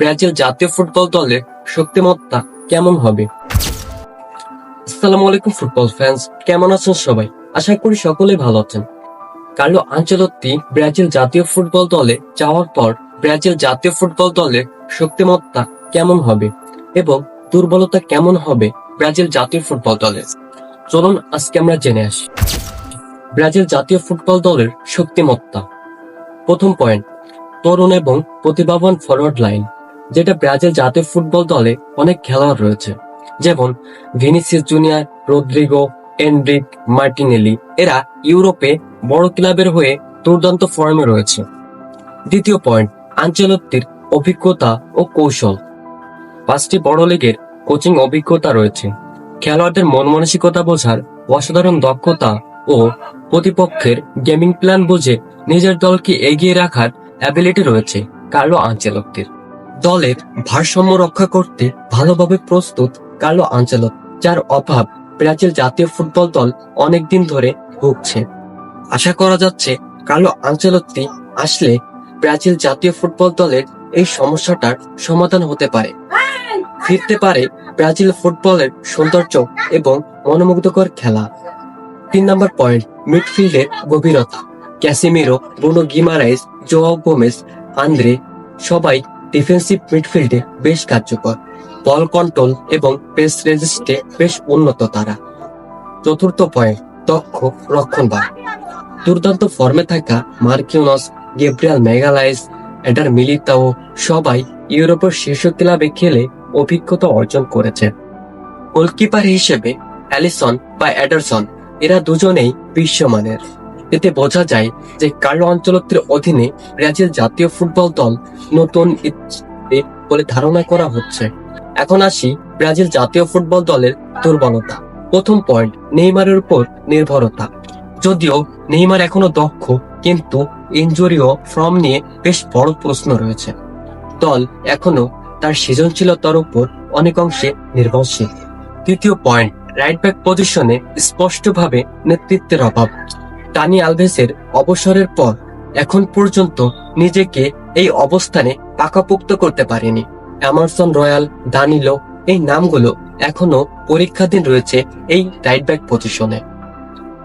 Brazil জাতীয় football দলের শক্তিমত্তা কেমন হবে? আসসালামু আলাইকুম ফুটবল ফ্যান্স কেমন আছেন সবাই? আশা করি সকলেই ভালো আছেন। কার্লো আঞ্চলত্তি ব্রাজিল জাতীয় ফুটবল দলে যাওয়ার পর ব্রাজিল জাতীয় ফুটবল দলের শক্তিমত্তা কেমন হবে এবং দুর্বলতা কেমন হবে ব্রাজিল জাতীয় ফুটবল দলের? চলুন আজকে আমরা জেনে আসি। ব্রাজিল জাতীয় ফুটবল দলের শক্তিমত্তা। প্রথম পয়েন্ট তরুণ এবং প্রতিভাবান ফরওয়ার্ড লাইন যেটা ব্রাজিল জাতীয় ফুটবল দলে অনেক খেলোয়াড় রয়েছে। যেমন Vinicius Junior Rodrygo Endrick, Martinelli. এরা ইউরোপে বড় ক্লাবের হয়ে দুর্দান্ত ফর্মে রয়েছে। দ্বিতীয় পয়েন্ট, আঞ্চলত্তির অভিজ্ঞতা ও কৌশল। পাঁচটি বড় লীগের কোচিং অভিজ্ঞতা রয়েছে। খেলোয়াড়দের মন মানসিকতা বোঝার অসাধারণ দক্ষতা ও প্রতিপক্ষের গেমিং প্ল্যান বুঝে নিজের দলকে এগিয়ে রাখার অ্যাবিলিটি রয়েছে কার্লো আঞ্চেলত্তির। দলের ভারসাম্য রক্ষা করতে ভালোভাবে প্রস্তুত কার্লো আঞ্চেলত যার অভাব ব্রাজিল জাতীয় ফুটবল দল অনেকদিন ধরে ভুগছে। আশা করা যাচ্ছে কার্লো আঞ্চেলত্তি আসলে ব্রাজিল জাতীয় ফুটবল দলের এই সমস্যাটার সমাধান হতে পারে। ফিরতে পারে ব্রাজিল ফুটবলের সৌন্দর্য এবং মনোমুগ্ধকর খেলা। তিন নম্বর পয়েন্ট মিডফিল্ডের গভীরতা। Casemiro, Bruno Guimaraes Joao Gomes Andre সবাই ডিফেন্সিভ মিডফিল্ডে বেশ কার্যকর। বল কন্ট্রোল এবং পেস রেজিস্টে বেশ উন্নত তারা। চতুর্থ পয়েন্ট দক্ষ রক্ষণভাগ। দুর্দান্ত ফর্মে থাকা মার্কিউনস গেব্রিয়াল মেগালাইস এডার মিলিতাও সবাই ইউরোপের শীর্ষ ক্লাবে খেলে অভিজ্ঞতা অর্জন করেছে গোলকিপার হিসেবে অ্যালিসন বা অ্যাডারসন এরা দুজনেই বিশ্বমানের। এতে বোঝা যায় যে কার্লো অঞ্চলত্বের অধীনে ব্রাজিল জাতীয় ফুটবল দল নতুন বলে ধারণা করা হচ্ছে। এখন আসি ব্রাজিল জাতীয় ফুটবল দলের দুর্বলতা। প্রথম পয়েন্ট, নেইমারের উপর নির্ভরতা। যদিও নেইমার এখনও দক্ষ, কিন্তু ইনজুরি ও ফর্ম নিয়ে বেশ বড় প্রশ্ন রয়েছে। দল এখনও তার সৃজনশীলতার উপর অনেক অংশে নির্ভরশীল। তৃতীয় পয়েন্ট রাইট ব্যাক পজিশনে স্পষ্টভাবে নেতৃত্বের অভাব। টানি আলভেসের অবসরের পর এখন পর্যন্ত নিজেকে এই অবস্থানে পাকাপোক্ত করতে পারেনি। এমারসন রয়্যাল দানিলো এই নামগুলো এখনও পরীক্ষাধীন রয়েছে এই রাইট ব্যাক পজিশনে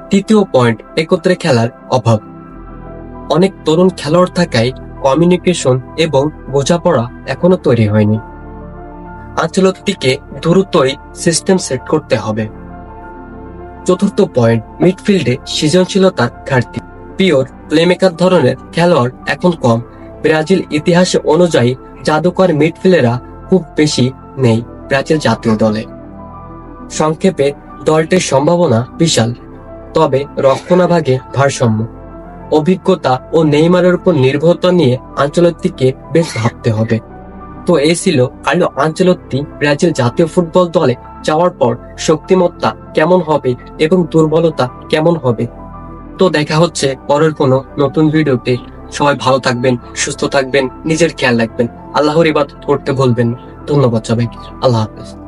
তৃতীয় পয়েন্ট একত্রে খেলার অভাব। অনেক তরুণ খেলোয়াড় থাকায় কমিউনিকেশন এবং বোঝাপড়া এখনও তৈরি হয়নি। আঞ্চলকটিকে দ্রুতই সিস্টেম সেট করতে হবে। চতুর্থ পয়েন্ট, মিডফিল্ডে সৃজনশীলতার ঘাটতি। পিওর প্লেমেকার ধরনের খেলোয়াড় এখন কম। ব্রাজিল ইতিহাসে অনুযায়ী জাদুকর মিডফিল্ডেরা খুব বেশি নেই ব্রাজিল জাতীয় দলে। সংক্ষেপে, দলটির সম্ভাবনা বিশাল, তবে রক্ষণাভাগে ভারসাম্য, অভিজ্ঞতা ও নেইমারের উপর নির্ভরতা নিয়ে আঞ্চলিক দিকে বেশ ভাবতে হবে। তো এ ছিল কার্লো আঞ্চলত্তি ব্রাজিল জাতীয় ফুটবল দলে যাওয়ার পর শক্তিমত্তা কেমন হবে এবং দুর্বলতা কেমন হবে। তো দেখা হচ্ছে পরের কোনো নতুন ভিডিওতে। সবাই ভালো থাকবেন, সুস্থ থাকবেন, নিজের খেয়াল রাখবেন। আল্লাহর ইবাদত করতে ভুলবেন। ধন্যবাদ সবাইকে। আল্লাহ হাফেজ।